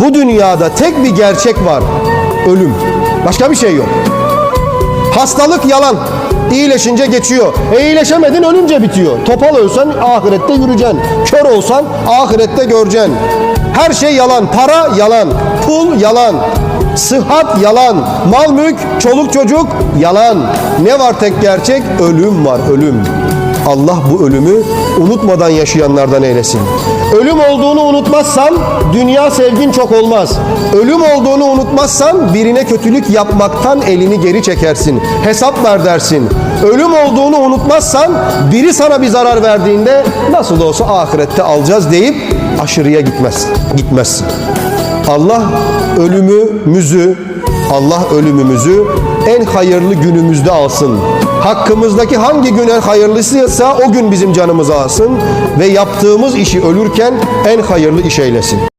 Bu dünyada tek bir gerçek var. Ölüm. Başka bir şey yok. Hastalık yalan. İyileşince geçiyor. E iyileşemedin ölünce bitiyor. Topal ölsen ahirette yürüyeceksin. Kör olsan ahirette göreceksin. Her şey yalan. Para yalan. Pul yalan. Sıhhat yalan. Mal mülk, çoluk çocuk yalan. Ne var tek gerçek? Ölüm var, ölüm. Allah bu ölümü unutmadan yaşayanlardan eylesin. Ölüm olduğunu unutmazsan dünya sevgin çok olmaz. Ölüm olduğunu unutmazsan birine kötülük yapmaktan elini geri çekersin. Hesap ver dersin. Ölüm olduğunu unutmazsan biri sana bir zarar verdiğinde nasıl olsa ahirette alacağız deyip aşırıya gitmez. Gitmezsin. Allah ölümümüzü Allah ölümümüzü en hayırlı günümüzde alsın. Hakkımızdaki hangi gün en hayırlısıysa o gün bizim canımızı alsın ve yaptığımız işi ölürken en hayırlı iş eylesin.